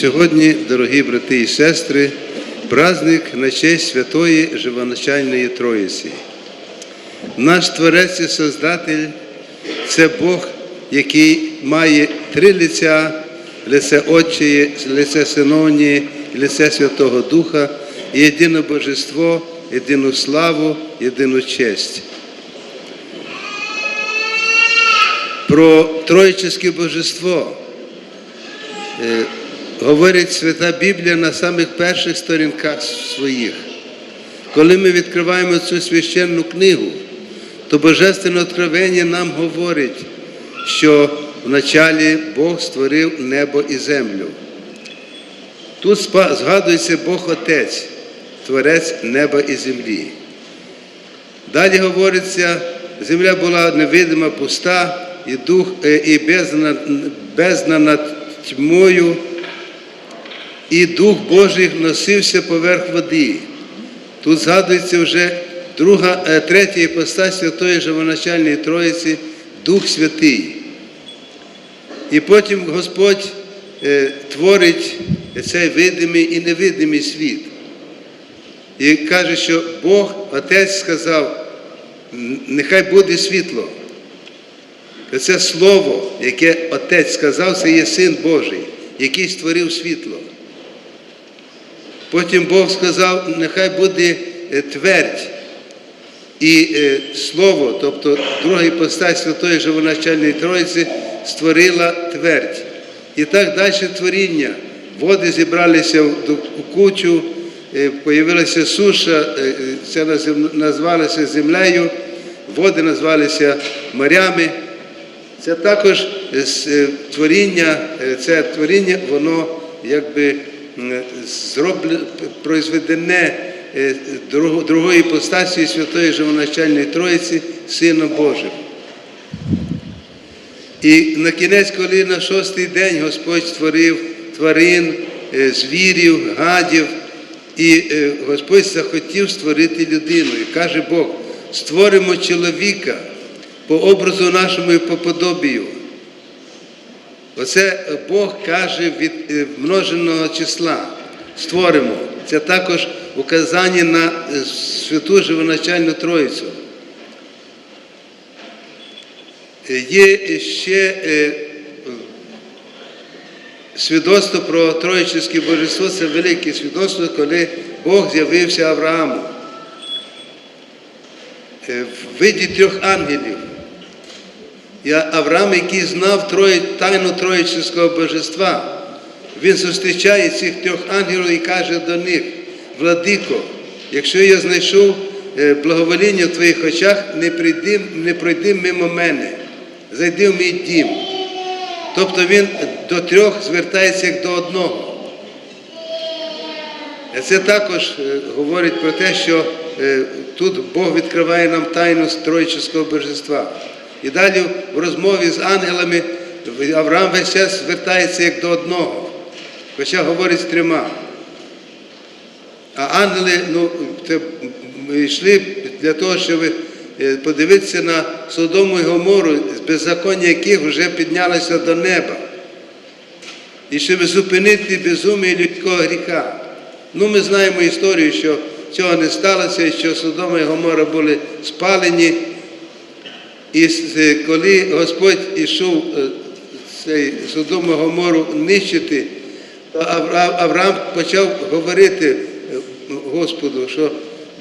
Сьогодні, дорогі брати і сестри, праздник на честь Святої Живоначальної Троїці. Наш Творець і Создатель це Бог, який має три лиця, лице Отчеє, лице Синовнє, лице Святого Духа, єдине Божество, єдину славу, єдину честь. Про Троїчеське Божество е, говорить Свята Біблія на самих перших сторінках своїх. Коли ми відкриваємо цю священну книгу, то Божественне откровення нам говорить, що вначалі Бог створив небо і землю. Тут згадується Бог Отець, Творець неба і землі. Далі говориться, земля була невидима, пуста, і дух, е, і бездна, бездна над тьмою, і Дух Божий носився поверх води. Тут згадується вже друга, е, третя іпостась Святої Живоначальної Троїці, Дух Святий. І потім Господь е, творить цей видимий і невидимий світ. І каже, що Бог, Отець сказав, нехай буде світло. Це слово, яке Отець сказав, це є Син Божий, який створив світло. Потім Бог сказав, нехай буде е, твердь. І е, слово, тобто друга іпостась Святої Живоначальної Троїці, створила твердь. І так далі творіння. Води зібралися в кучу, е, появилася суша, е, е, це назвалося землею, води назвалися морями. Це також е, творіння, це творіння, воно якби произведене е, другої постасії Святої Живоначальної Троїці, Сина Божим. І на кінець, коли на шостий день Господь створив тварин, е, звірів, гадів, і е, Господь захотів створити людину. І каже Бог, створимо чоловіка по образу нашому і по подобію. Оце Бог каже від е, множеного числа. Створимо. Це також указання на е, святу живоначальну Троїцю. Е, Є ще свідоцтво про Троїчське божество, це велике свідоцтво, коли Бог з'явився Аврааму в виді трьох ангелів. І Авраам, який знав троє, тайну Троїчського божества, він зустрічає цих трьох ангелів і каже до них, Владико, якщо я знайшов е, благовоління в твоїх очах, не прийди, не пройди мимо мене, зайди в мій дім. Тобто він до трьох звертається як до одного. Е, Це також е, говорить про те, що тут Бог відкриває нам тайну Троїчського божества. І далі в розмові з ангелами Авраам весь час звертається як до одного, хоча говорить з трьома. А ангели ну, йшли для того, щоб е, подивитися на Содому і Гомору, беззаконня яких вже піднялося до неба. І щоб зупинити безумие людського гріха. Ну, ми знаємо історію, що цього не сталося, і що Содома і Гомора були спалені. І коли Господь ішов е, цей Содому Гомору нищити, Авраам почав говорити е, Господу, що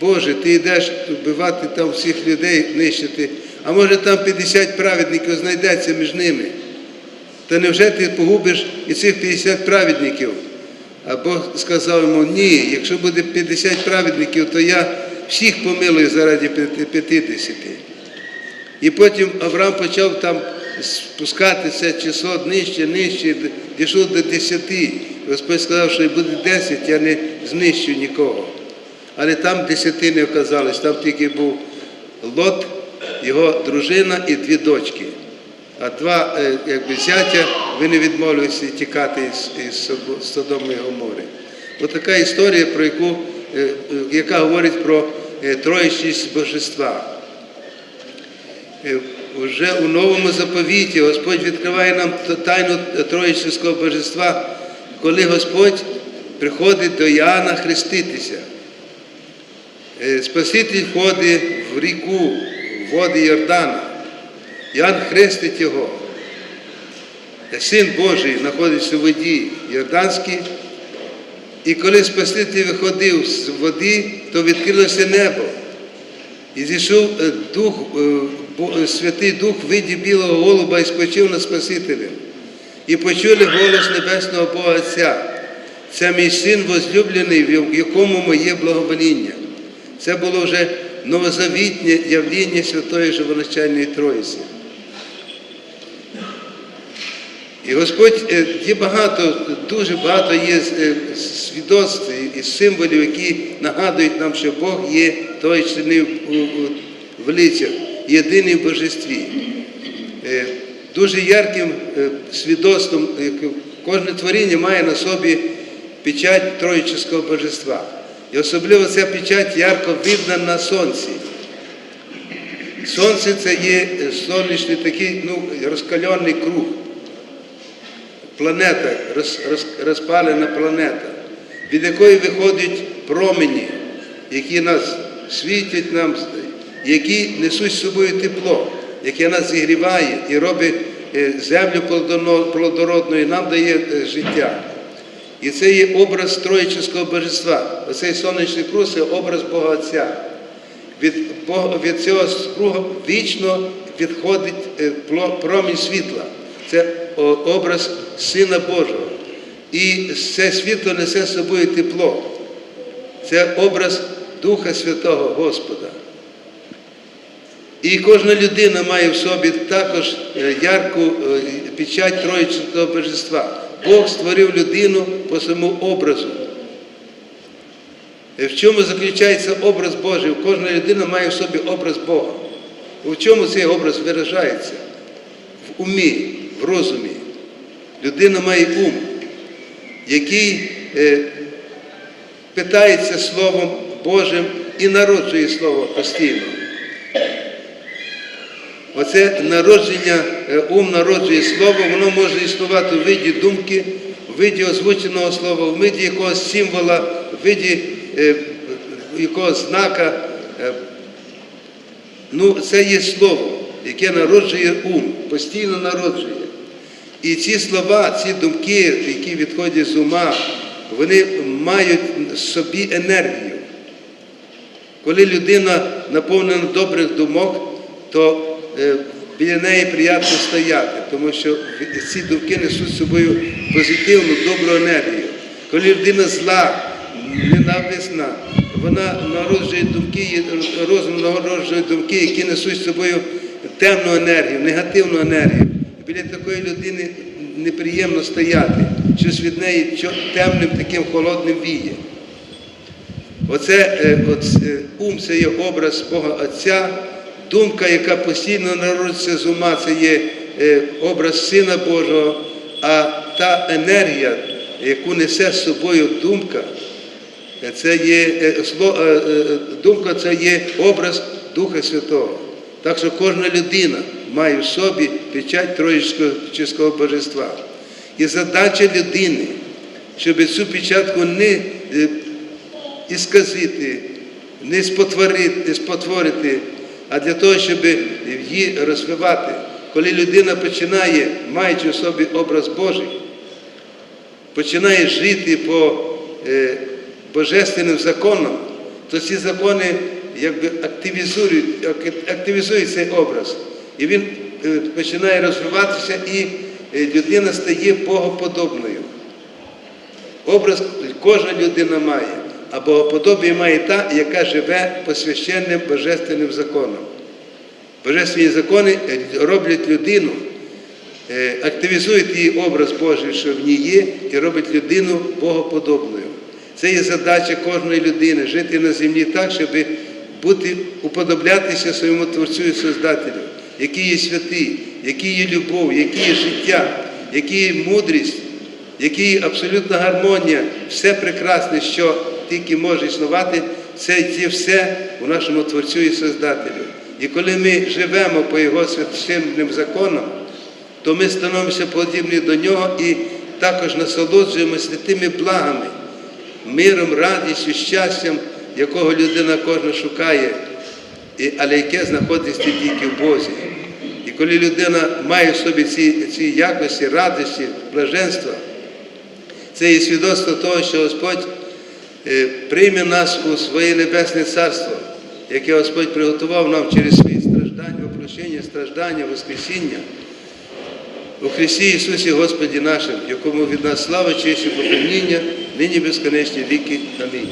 Боже, ти йдеш вбивати там всіх людей, нищити, а може там 50 праведників знайдеться між ними. Та невже ти погубиш і цих 50 праведників? А Бог сказав йому, ні, якщо буде 50 праведників, то я всіх помилую заради 50. І потім Авраам почав там спускати це число нижче, нижче, дійшов до 10. Господь сказав, що буде 10, я не знищу нікого. Але там 10 не оказалось, там тільки був Лот, його дружина і дві дочки. А два е, якби, зятя вони відмовилися тікати із, із Содо- Содому і Гомори. Ось така історія, про яку, е, е, яка говорить про троїчність божества. Вже у новому заповіті Господь відкриває нам тайну Троїчського божества, коли Господь приходить до Іоанна хреститися. Е, Спаситель входить в ріку, води Йордана. Іоанн хрестить його. Син Божий знаходиться в воді Йорданській. І коли Спаситель виходив з води, то відкрилося небо. І зійшов е, Дух, е, Святий Дух в виді білого голуба і спочив над Спасителем. І почули голос Небесного Бога Отця. Це мій син возлюблений, в якому моє благовоління. Це було вже новозавітнє явління Святої Живоначальної Троїці. І Господь е, є багато, дуже багато є е, свідоцтв і символів, які нагадують нам, що Бог є той, що не в величах, єдиний в божестві. Е, Дуже ярким е, свідоцтвом е, кожне творіння має на собі печать Троїчського божества. І особливо ця печать ярко видна на сонці. Сонце це є сонячний такий ну, розкальоний круг планета, роз, роз, розпалена планета, від якої виходять промені, які нас світять нам, які несуть з собою тепло, яке нас зігріває і робить е, землю плодородною, нам дає е, життя. І це є образ Троїчського божества. Оцей сонячний круг це образ Бога Отця. Від, від цього кругу вічно відходить е, промінь світла. Це образ Сина Божого. І це світло несе з собою тепло. Це образ Духа Святого Господа. І кожна людина має в собі також е, ярку е, печать Троїчного Божества. Бог створив людину по своєму образу. Е, В чому заключається образ Божий? Кожна людина має в собі образ Бога. В чому цей образ виражається? В умі, в розумі. Людина має ум, який питається Словом Божим і народжує Слово постійно. Оце народження, е, ум народжує слово, воно може існувати в виді думки, в виді озвученого слова, в виді якогось символа, в виді е, якогось знака. Е, Ну, це є слово, яке народжує ум, постійно народжує. І ці слова, ці думки, які відходять з ума, вони мають в собі енергію. Коли людина наповнена добрих думок, то біля неї приємно стояти, тому що ці думки несуть з собою позитивну, добру енергію. Коли людина зла, ненависна, вона народжує думки, розум народжує думки, які несуть з собою темну енергію, негативну енергію. Біля такої людини неприємно стояти, щось від неї темним таким холодним віє. Оце е, от, е, ум це є образ Бога Отця, думка, яка постійно народиться з ума, це є е, образ Сина Божого, а та енергія, яку несе з собою думка, е, це є е, думка, це є образ Духа Святого. Так що кожна людина має в собі печать Троїчського божества. І задача людини, щоб цю печатку не ісказити, не спотворити, не спотворити, а для того, щоб її розвивати. Коли людина починає, маючи в собі образ Божий, починає жити по е, божественним законам, то ці закони якби активізують, активізують цей образ. І він е, починає розвиватися, і е, людина стає богоподобною. Образ кожна людина має, а богоподобія має та, яка живе по священним божественним законам. Божественні закони е, роблять людину, е, активізують її образ Божий, що в ній є, і роблять людину богоподобною. Це є задача кожної людини жити на землі так, щоб бути, уподоблятися своєму Творцю і Создателю, який є святий, який є любов, який є життя, який є мудрість, який є абсолютна гармонія, все прекрасне, що тільки може існувати, це є все у нашому Творцю і Создателю. І коли ми живемо по Його священним законам, то ми становимося подібні до нього і також насолоджуємося тими благами, миром, радістю, щастям, якого людина кожна шукає, але яке знаходиться тільки в Бозі. І коли людина має в собі ці, ці якості, радості, блаженства, це є свідоцтво того, що Господь прийме нас у своє небесне царство, яке Господь приготував нам через свої страждання, опрощення, страждання, Воскресіння. У Христі Ісусі Господі нашим, якому від нас слава, честь і поклоніння, нині безконечні віки. Амінь.